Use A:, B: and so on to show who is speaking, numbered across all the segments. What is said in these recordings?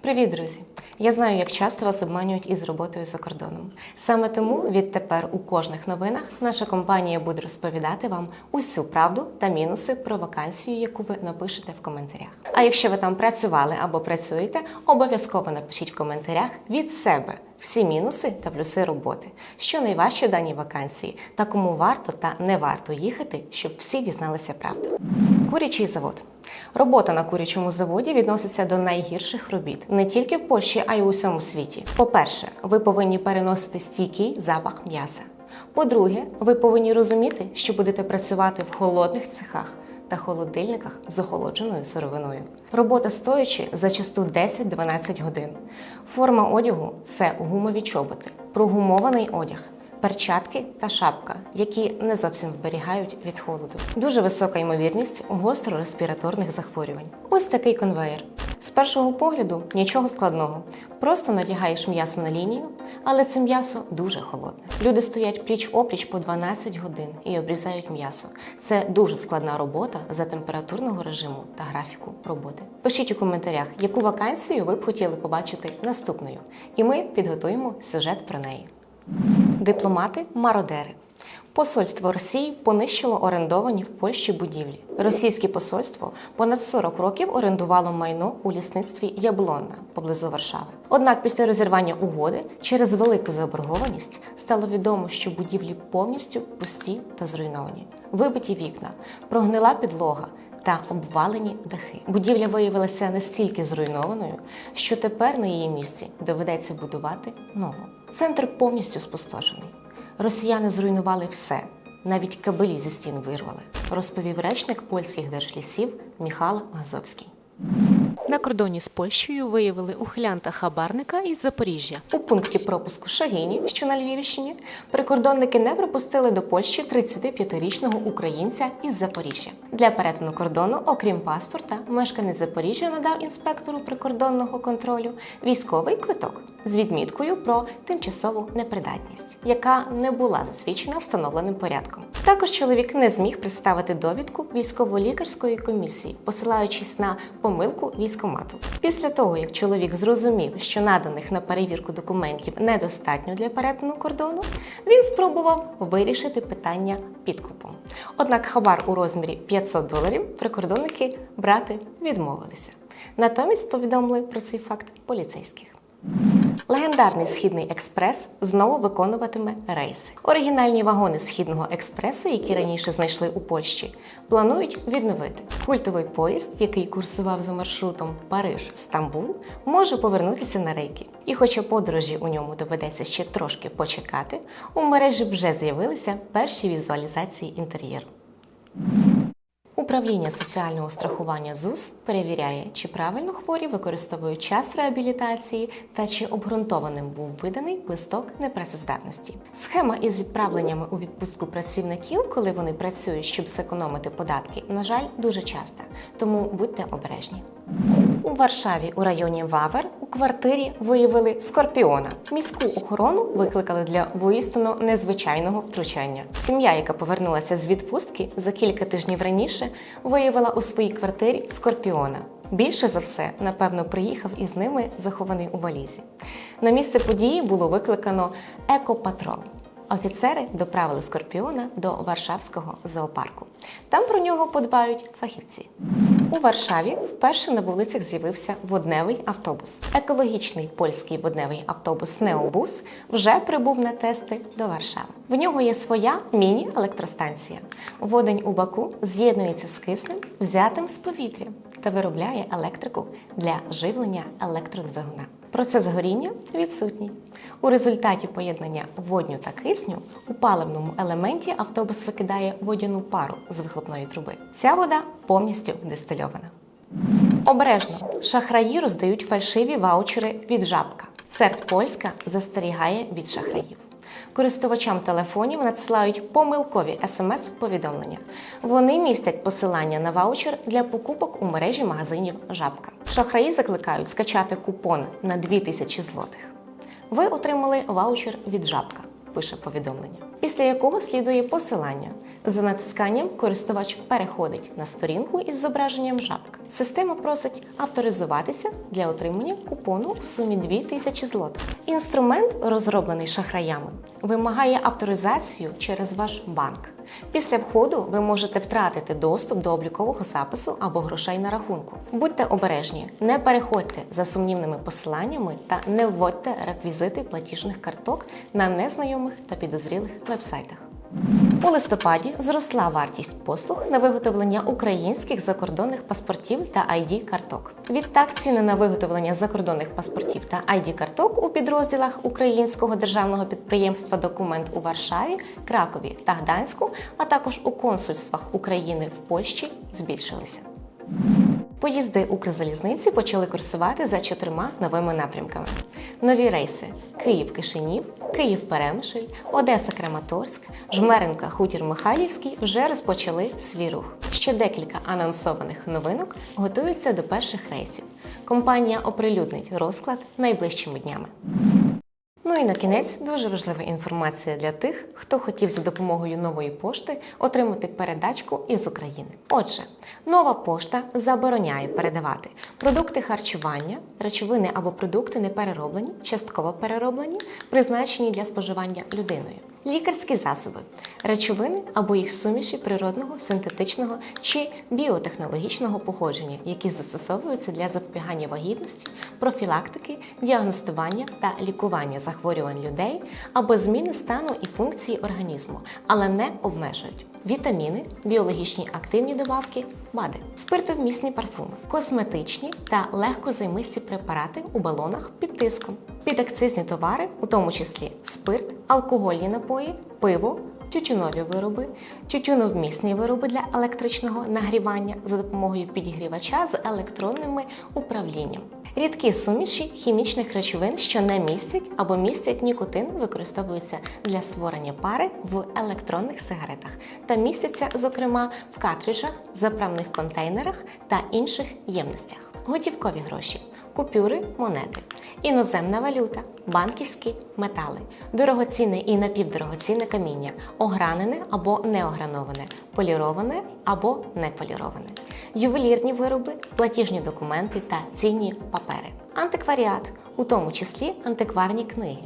A: Привіт, друзі! Я знаю, як часто вас обманюють із роботою за кордоном. Саме тому відтепер у кожних новинах наша компанія буде розповідати вам усю правду та мінуси про вакансію, яку ви напишете в коментарях. А якщо ви там працювали або працюєте, обов'язково напишіть в коментарях від себе всі мінуси та плюси роботи, що найважче в даній вакансії, та кому варто та не варто їхати, щоб всі дізналися правду. Курячий завод. Робота на курячому заводі відноситься до найгірших робіт не тільки в Польщі, а й у всьому світі. По-перше, ви повинні переносити стійкий запах м'яса. По-друге, ви повинні розуміти, що будете працювати в холодних цехах та холодильниках з охолодженою сировиною. Робота стоячи зачасту 10-12 годин. Форма одягу це гумові чоботи, прогумований одяг перчатки та шапка, які не зовсім вберігають від холоду. Дуже висока ймовірність гостро-респіраторних захворювань. Ось такий конвейер. З першого погляду нічого складного. Просто надягаєш м'ясо на лінію, але це м'ясо дуже холодне. Люди стоять пліч опліч по 12 годин і обрізають м'ясо. Це дуже складна робота за температурного режиму та графіку роботи. Пишіть у коментарях, яку вакансію ви б хотіли побачити наступною, і ми підготуємо сюжет про неї. Дипломати-мародери. Посольство Росії понищило орендовані в Польщі будівлі. Російське посольство понад 40 років орендувало майно у лісництві Яблонна поблизу Варшави. Однак після розірвання угоди через велику заборгованість стало відомо, що будівлі повністю пусті та зруйновані, вибиті вікна, прогнила підлога. Та обвалені дахи. Будівля виявилася настільки зруйнованою, що тепер на її місці доведеться будувати нову. Центр повністю спустошений. Росіяни зруйнували все, навіть кабелі зі стін вирвали, розповів речник польських держлісів Міхал Газовський. На кордоні з Польщею виявили ухилянта хабарника із Запоріжжя. У пункті пропуску Шагині, що на Львівщині, прикордонники не пропустили до Польщі 35-річного українця із Запоріжжя. Для перетину кордону, окрім паспорта, мешканець Запоріжжя надав інспектору прикордонного контролю військовий квиток з відміткою про тимчасову непридатність, яка не була засвідчена встановленим порядком. Також чоловік не зміг представити довідку військово-лікарської комісії, посилаючись на помилку військомату. Після того, як чоловік зрозумів, що наданих на перевірку документів недостатньо для перетину кордону, він спробував вирішити питання підкупом. Однак хабар у розмірі 500 доларів прикордонники брати відмовилися. Натомість повідомили про цей факт поліцейських. Легендарний східний експрес знову виконуватиме рейси. Оригінальні вагони східного експресу, які раніше знайшли у Польщі, планують відновити. Культовий поїзд, який курсував за маршрутом Париж-Стамбул, може повернутися на рейки. І хоча подорожі у ньому доведеться ще трошки почекати, у мережі вже з'явилися перші візуалізації інтер'єру. Управління соціального страхування ЗУС перевіряє, чи правильно хворі використовують час реабілітації та чи обґрунтованим був виданий листок непрацездатності. Схема із відправленнями у відпустку працівників, коли вони працюють, щоб зекономити податки, на жаль, дуже часто, тому будьте обережні. У Варшаві у районі Вавер у квартирі виявили скорпіона. Міську охорону викликали для воістину незвичайного втручання. Сім'я, яка повернулася з відпустки за кілька тижнів раніше, виявила у своїй квартирі скорпіона. Більше за все, напевно, приїхав із ними захований у валізі. На місце події було викликано екопатрол. Офіцери доправили скорпіона до Варшавського зоопарку. Там про нього подбають фахівці. У Варшаві вперше на вулицях з'явився водневий автобус. Екологічний польський водневий автобус Необус вже прибув на тести до Варшави. В нього є своя міні-електростанція. Водень у баку з'єднується з киснем, взятим з повітря, та виробляє електрику для живлення електродвигуна. Процес горіння відсутній. У результаті поєднання водню та кисню у паливному елементі автобус викидає водяну пару з вихлопної труби. Ця вода повністю дистильована. Обережно шахраї роздають фальшиві ваучери від жабка. Церт Польська застерігає від шахраїв. Користувачам телефонів надсилають помилкові смс-повідомлення. Вони містять посилання на ваучер для покупок у мережі магазинів Жабка. Шахраї закликають скачати купон на 2000 злотих. Ви отримали ваучер від Жабка, пише повідомлення, після якого слідує посилання. За натисканням користувач переходить на сторінку із зображенням жабка. Система просить авторизуватися для отримання купону у сумі 2000 злотих. Інструмент, розроблений шахраями, вимагає авторизацію через ваш банк. Після входу ви можете втратити доступ до облікового запису або грошей на рахунку. Будьте обережні, не переходьте за сумнівними посиланнями та не вводьте реквізити платіжних карток на незнайомих та підозрілих вебсайтах. У листопаді зросла вартість послуг на виготовлення українських закордонних паспортів та id карток. Відтак ціни на виготовлення закордонних паспортів та id карток у підрозділах українського державного підприємства Документ у Варшаві, Кракові та Гданську, а також у консульствах України в Польщі збільшилися. Поїзди Укрзалізниці почали курсувати за чотирма новими напрямками. Нові рейси Київ-Кишинів, Київ-Перемишль, Одеса-Краматорськ, Жмеренка, Хутір Михайлівський вже розпочали свій рух. Ще декілька анонсованих новинок готуються до перших рейсів. Компанія оприлюднить розклад найближчими днями. Ну і на кінець дуже важлива інформація для тих, хто хотів за допомогою нової пошти отримати передачку із України. Отже, нова пошта забороняє передавати продукти харчування, речовини або продукти не перероблені, частково перероблені, призначені для споживання людиною. Лікарські засоби, речовини або їх суміші природного, синтетичного чи біотехнологічного походження, які застосовуються для запобігання вагітності, профілактики, діагностування та лікування захворювань людей або зміни стану і функції організму, але не обмежують. Вітаміни, біологічні активні добавки, БАДи, спиртовмісні парфуми, косметичні та легкозаймисті препарати у балонах під тиском, підакцизні товари, у тому числі спирт, алкогольні напої, пиво, тютюнові вироби, тютюновмісні вироби для електричного нагрівання за допомогою підігрівача з електронними управлінням. Рідкі суміші хімічних речовин, що не містять або містять нікотин, використовуються для створення пари в електронних сигаретах та містяться, зокрема, в картриджах, заправних контейнерах та інших ємностях. Готівкові гроші, купюри, монети, іноземна валюта, банківські метали, дорогоцінне і напівдорогоцінне каміння, огранене або неограноване, поліроване або неполіроване, ювелірні вироби, платіжні документи та цінні папери, антикваріат, у тому числі антикварні книги,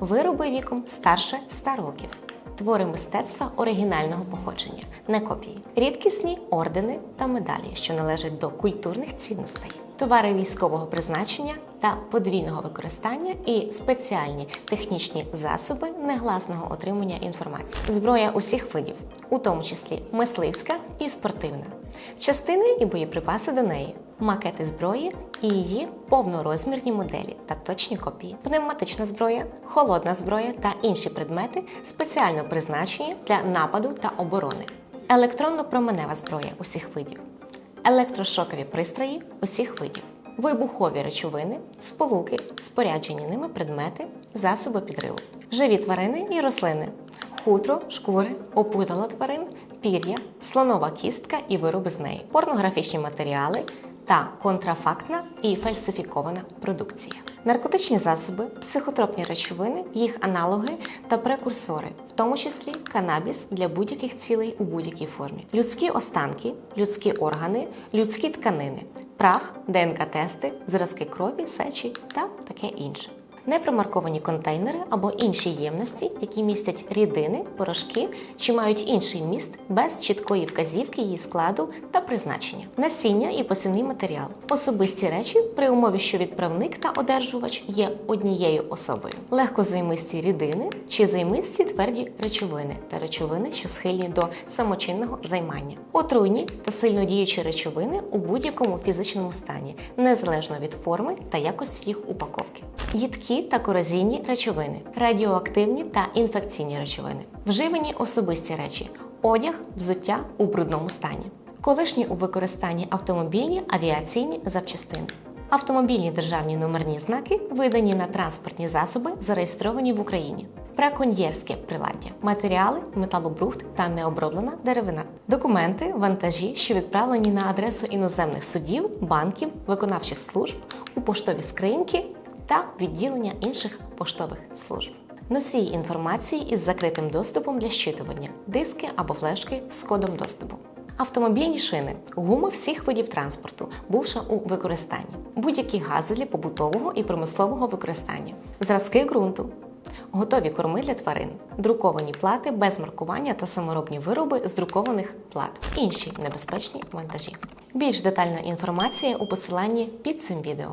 A: вироби віком старше 100 років. Твори мистецтва оригінального походження, не копії, рідкісні ордени та медалі, що належать до культурних цінностей, товари військового призначення та подвійного використання і спеціальні технічні засоби негласного отримання інформації, зброя усіх видів, у тому числі мисливська і спортивна, частини і боєприпаси до неї, макети зброї і її повнорозмірні моделі та точні копії, пневматична зброя, холодна зброя та інші предмети спеціально призначені для нападу та оборони, електронно-променева зброя усіх видів, електрошокові пристрої усіх видів, вибухові речовини, сполуки, споряджені ними предмети, засоби підриву, живі тварини і рослини, хутро, шкури, опудала тварин, пір'я, слонова кістка і вироби з неї, порнографічні матеріали та контрафактна і фальсифікована продукція. Наркотичні засоби, психотропні речовини, їх аналоги та прекурсори, в тому числі канабіс для будь-яких цілей у будь-якій формі, людські останки, людські органи, людські тканини, прах, ДНК-тести, зразки крові, сечі та таке інше. Непромарковані контейнери або інші ємності, які містять рідини, порошки чи мають інший міст без чіткої вказівки її складу та призначення, насіння і посівний матеріал, особисті речі при умові, що відправник та одержувач є однією особою, легкозаймисті рідини чи займисті тверді речовини та речовини, що схильні до самочинного займання, отруйні та сильнодіючі речовини у будь-якому фізичному стані, незалежно від форми та якості їх упаковки, їдкі та корозійні речовини, радіоактивні та інфекційні речовини, вживані особисті речі, одяг, взуття у брудному стані, колишні у використанні автомобільні авіаційні запчастини. Автомобільні державні номерні знаки видані на транспортні засоби, зареєстровані в Україні. Браконьєрське приладдя, матеріали, металобрухт та необроблена деревина, документи, вантажі, що відправлені на адресу іноземних судів, банків, виконавчих служб, у поштові скриньки та відділення інших поштових служб. носії інформації із закритим доступом для щитування, диски або флешки з кодом доступу. Автомобільні шини, гуми всіх видів транспорту, бувши у використанні, будь-які гази для побутового і промислового використання, зразки ґрунту, готові корми для тварин, друковані плати без маркування та саморобні вироби з друкованих плат, інші небезпечні вантажі. Більш детальна інформація у посиланні під цим відео.